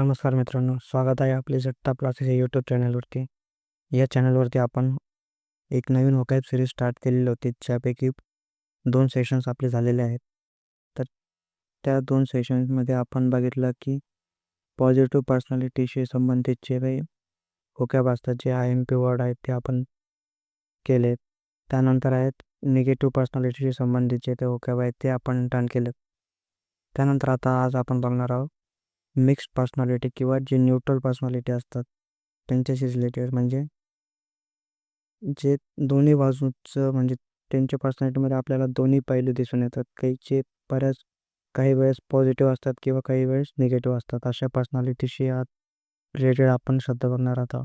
नमस्कार मित्रांनो स्वागत आहे आपले जट्टा क्लासेस या यूट्यूब चॅनलवरती. या चॅनलवरती आपण एक नवीन वोकॅब सिरीज स्टार्ट केलेली होती ज्यापैकी दोन सेशन्स आपले झालेले आहेत. तर त्या दोन सेशन्समध्ये आपण बघितलं की पॉझिटिव्ह पर्सनॅलिटीशी संबंधित जे काही होकॅब असतात जे आय एम पी वर्ड आहेत ते आपण केले त्यानंतर आहेत निगेटिव्ह पर्सनॅलिटीशी संबंधित जे ते वोकॅब आहेत ते आपण डन केले त्यानंतर आता आज आपण बघणार आहोत मिक्स्ड पर्सनॅलिटी किंवा जे न्यूट्रल पर्सनॅलिटी असतात त्यांच्याशी रिलेटेड म्हणजे जे दोन्ही बाजूचं म्हणजे त्यांच्या पर्सनॅलिटीमध्ये आपल्याला दोन्ही पैलू दिसून येतात. काही जे बऱ्याच काही वेळेस पॉझिटिव्ह असतात किंवा काही वेळेस निगेटिव्ह असतात. अशा पर्सनॅलिटीशी आत रिलेटेड आपण श्रद्धा बघणार आता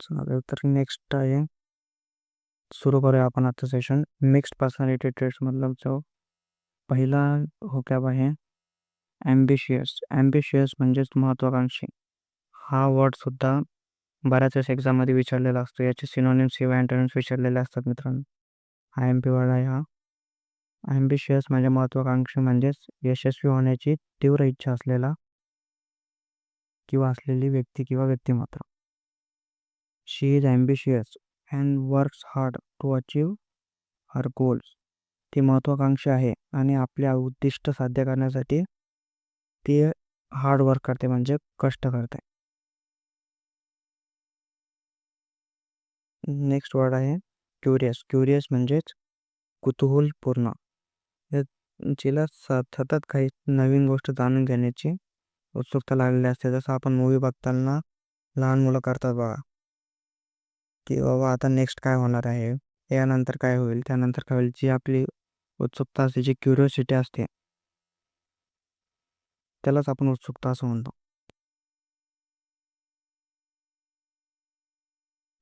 चालेल तर नेक्स्ट आहे. सुरू करूया आपण आता सेशन मिक्स्ड पर्सनॅलिटी ट्रेड्समधलं जो पहिला होकॅब आहे ॲम्बिशियस. ॲम्बिशियस म्हणजेच महत्त्वाकांक्षी. हा वर्डसुद्धा बऱ्याच वेळेस एक्झाममध्ये विचारलेला असतो. याचे सिनोनिम्स किंवा अँटोनिम्स विचारलेले असतात मित्रांनो. हा एम पी वर्ड आहे हा. ॲम्बिशियस म्हणजे महत्त्वाकांक्षी म्हणजेच यशस्वी होण्याची तीव्र इच्छा असलेला किंवा असलेली व्यक्ती किंवा व्यक्तिमत्व she is ambitious and works hard to achieve her goals ती महत्त्वाकांक्षी आहे आणि आपल्या उद्दिष्ट साध्य करण्यासाठी ती हार्ड वर्क करते म्हणजे कष्ट करते. नेक्स्ट वर्ड आहे क्युरियस क्युरियस म्हणजेच कुतूहलपूर्ण. जिला सतत काही नवीन गोष्ट जाणून घेण्याची उत्सुकता लागलेली असते. जसं आपण मूवी बघताना लहान मुलं करतात बघा. की बाबा आता नेक्स्ट काय होणार आहे? यानंतर काय होईल? त्यानंतर काय होईल? जी आपली उत्सुकता असते जी क्युरिओसिटी असते. त्यालाच आपण उत्सुकता असं म्हणतो.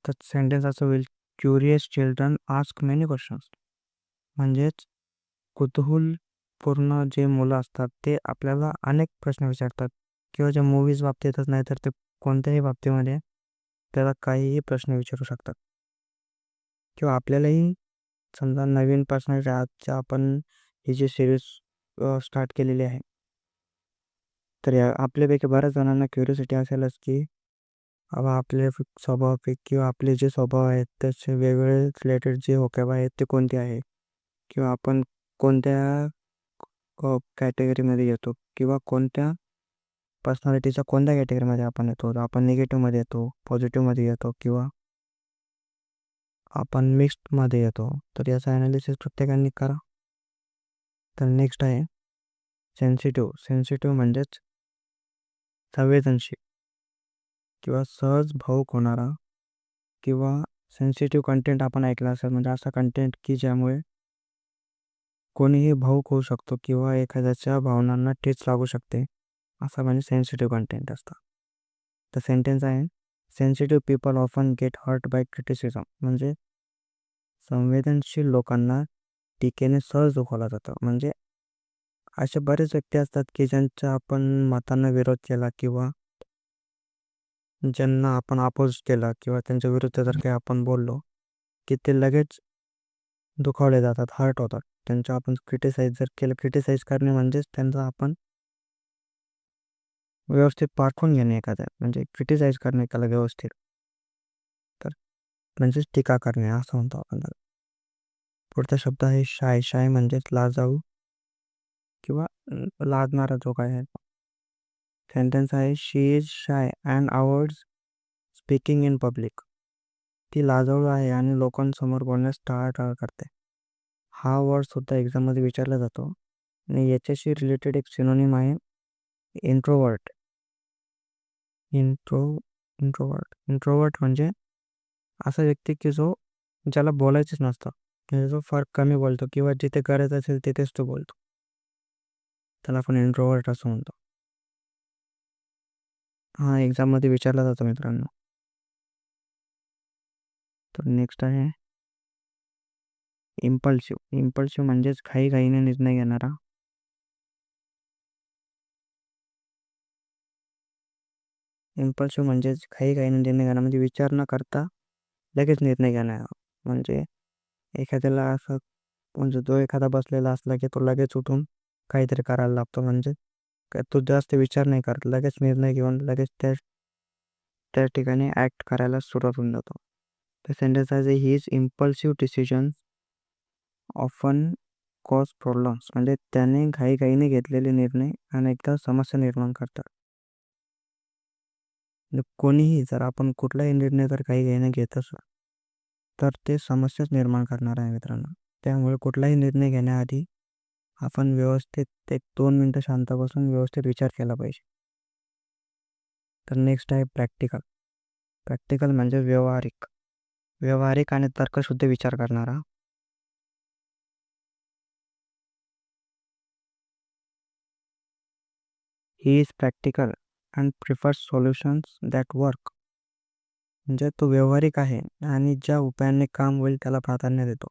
तर सेंटेन्स असं होईल curious children ask many questions म्हणजेच कुतूहलपूर्ण जे मुलं असतात ते आपल्याला अनेक प्रश्न विचारतात. किंवा ज्या मूवीज बाबतीतच नाही तर ते कोणत्याही बाबतीमध्ये त्याला काहीही प्रश्न विचारू शकतात. किंवा आपल्यालाही समजा नवीन पर्सनॅलिटी आजच्या आपण ही जी सिरीज स्टार्ट केलेली आहे. तर या आपल्यापैकी बऱ्याच जणांना क्युरिसिटी असेलच की बाबा आपले स्वभाव किंवा आपले जे स्वभाव आहेत त्याचे वेगवेगळे रिलेटेड जे होकॅब आहेत ते कोणते आहे? किंवा आपण कोणत्या कॅटेगरीमध्ये येतो? किंवा कोणत्या पर्सनॅलिटीच्या कोणत्या कॅटेगरीमध्ये आपण येतो? आपण निगेटिव्हमध्ये येतो पॉझिटिव्हमध्ये येतो किंवा आपण मिक्स्डमध्ये येतो. तर याचा ॲनालिसिस प्रत्येकाने करा. तर नेक्स्ट आहे. सेन्सिटिव्ह सेन्सिटिव्ह म्हणजेच संवेदनशील किंवा सहज भाऊक होणारा किंवा सेन्सिटिव्ह कंटेंट आपण ऐकला असेल. म्हणजे असा कंटेंट की ज्यामुळे कोणीही भाऊक होऊ शकतो किंवा एखाद्याच्या भावनांना ठेच लागू शकते. असा म्हणजे सेन्सिटिव्ह कंटेंट असतं. तर सेंटेन्स आहे. Sensitive people often get hurt by criticism म्हणजे संवेदनशील लोकांना टीकेने सहज दुखवला जातं. म्हणजे असे बरेच व्यक्ती असतात की ज्यांच्या आपण मतांना विरोध केला किंवा ज्यांना आपण अपोज केला किंवा त्यांच्या विरुद्ध जर काही आपण बोललो की ते लगेच दुखावले जातात हर्ट होतात. त्यांच्या आपण क्रिटिसाइज जर केलं क्रिटिसाइज करणे म्हणजेच त्यांचा आपण व्यवस्थित पारखून घेणे एखाद्या म्हणजे क्रिटिसाइज करणे त्याला व्यवस्थित. तर म्हणजेच टीका करणे असं म्हणतो आपण पुढचा शब्द आहे शाय शाय म्हणजेच लाजाऊ किंवा लाजणारा जो काय आहे. सेंटेन्स आहे she is shy and avoids speaking in public ती लाजाळू आहे आणि लोकांसमोर बोलण्यास टाळाटाळ करते. हा वर्ड सुद्धा एक्झाममध्ये विचारला जातो. आणि याच्याशी रिलेटेड एक सिनोनिम आहे इंट्रोवर्ट इंट्रो इंट्रोवर्ट इंट्रोवर्ट म्हणजे असा व्यक्ती की जो ज्याला बोलायचंच नसतं. म्हणजे जो फार कमी बोलतो किंवा जिथे गरज असेल तिथेच तो बोलतो. त्याला आपण इंट्रोवर्ट असं म्हणतो. हा एक्झाममध्ये विचारला जातो मित्रांनो. तर नेक्स्ट आहे. इम्पल्सिव्ह इम्पल्सिव्ह म्हणजेच घाई घाईने निर्णय घेणारा इम्पल्सिव्ह म्हणजेच काही काही निर्णय घेणं म्हणजे विचार न करता लगेच निर्णय घेणं. म्हणजे एखाद्याला असं म्हणजे जो एखादा बसलेला असला की तो लगेच उठून काहीतरी करायला लागतो. म्हणजे काय तो जास्त विचार नाही करत. लगेच निर्णय घेऊन लगेच त्या त्या ठिकाणी ॲक्ट करायला सुरुवात होऊन जातो. तर sentence has his impulsive decision often cause cause म्हणजे त्याने घाईघाईने घेतलेले निर्णय अनेकदा समस्या निर्माण करतात. म्हणजे कोणीही जर आपण कुठलाही निर्णय जर काही घेणं घेत असू तर ते समस्याच निर्माण करणार आहे मित्रांनो. त्यामुळे कुठलाही निर्णय घेण्याआधी आपण व्यवस्थित एक दोन मिनटं शांत बसून व्यवस्थित विचार केला पाहिजे. तर नेक्स्ट आहे प्रॅक्टिकल प्रॅक्टिकल म्हणजे व्यवहारिक. व्यवहारिक आणि तर्कशुद्ध विचार करणारा he. Is practical and prefers solutions that work म्हणजे तो व्यवहारिक आहे आणि ज्या उपायाने काम होईल त्याला प्राधान्य देतो.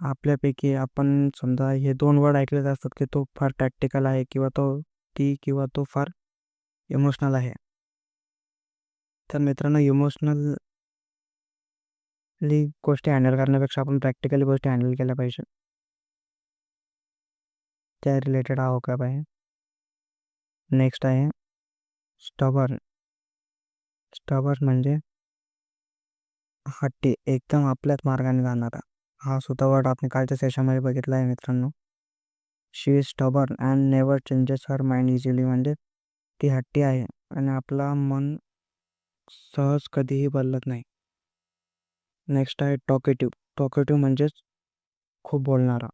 आपल्यापैकी आपण समजा हे दोन वर्ड ऐकलेच असतात की तो फार प्रॅक्टिकल आहे किंवा तो ती किंवा तो फार इमोशनल आहे. तर मित्रांनो इमोशनलली गोष्टी हँडल करण्यापेक्षा आपण प्रॅक्टिकली गोष्टी हँडल केल्या पाहिजे. त्या रिलेटेड हा का आहे नेक्स्ट आहे स्टबर्न स्टबर्न म्हणजे हट्टी एकदम आपल्याच मार्गाने जाणारा. हा सुद्धा वर्ड आपण कालच्या सेशनमध्ये बघितला आहे मित्रांनो. She is stubborn and never changes her mind easily म्हणजे ती हट्टी आहे आणि आपला मन सहज कधीही बदलत नाही. नेक्स्ट आहे टॉकेटिव्ह टॉकेटिव्ह म्हणजेच खूप बोलणारा.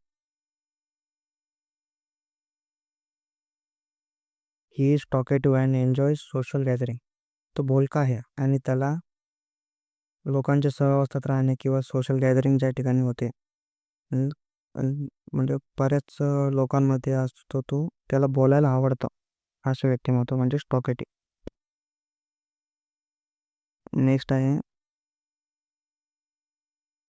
He is talkative and enjoy social gathering तो बोलका आहे आणि त्याला लोकांच्या सहवासात राहणे किंवा सोशल गॅदरिंग ज्या ठिकाणी होते. म्हणजे बऱ्याच लोकांमध्ये असतो तो त्याला बोलायला आवडतं. असं व्यक्तिमत्व म्हणजे स्टॉकेटी नेक्स्ट आहे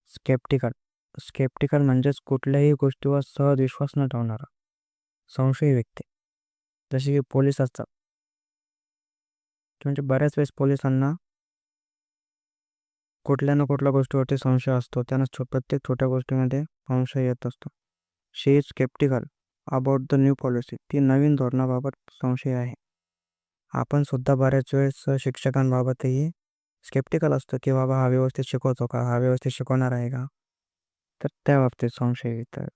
स्केप्टिकल स्केप्टिकल म्हणजेच कुठल्याही गोष्टीवर सहज विश्वास न ठेवणारा संशयी व्यक्ती. जसे की पोलीस असतात. म्हणजे बऱ्याच वेळेस पोलिसांना कुठल्या ना कुठल्या गोष्टीवरती संशय असतो. त्यांना छो प्रत्येक छोट्या गोष्टीमध्ये संशय येत असतो. She is sceptical about the new policy ती नवीन धोरणाबाबत संशय आहे. आपण सुद्धा बऱ्याच वेळेस शिक्षकांबाबतही स्केप्टिकल असतो की बाबा हा व्यवस्थित शिकवतो का? हा व्यवस्थित शिकवणार आहे का? तर त्या बाबतीत संशय येतात.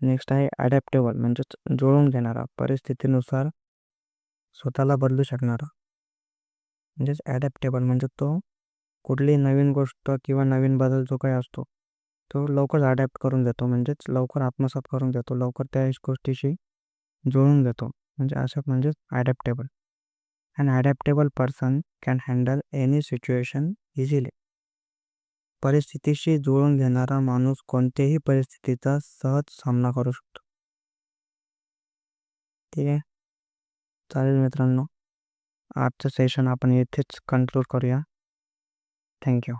नेक्स्ट आहे ॲडॅप्टेबल म्हणजेच जुळवून घेणारा परिस्थितीनुसार स्वतःला बदलू शकणारा. म्हणजेच ॲडॅप्टेबल म्हणजे तो कुठलीही नवीन गोष्ट किंवा नवीन बदल जो काही असतो तो लवकर अडॅप्ट करून देतो म्हणजेच लवकर आत्मसात करून देतो लवकर त्या गोष्टीशी जुळून देतो म्हणजे असं म्हणजेच adaptable and adaptable person can handle any situation easily परिस्थितीशी जुळून घेणारा माणूस कोणत्याही परिस्थितीचा सहज सामना करू शकतो. ठीक आहे चालेल मित्रांनो आजचं सेशन आपण येथेच कंक्लूड करूया थँक्यू.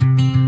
you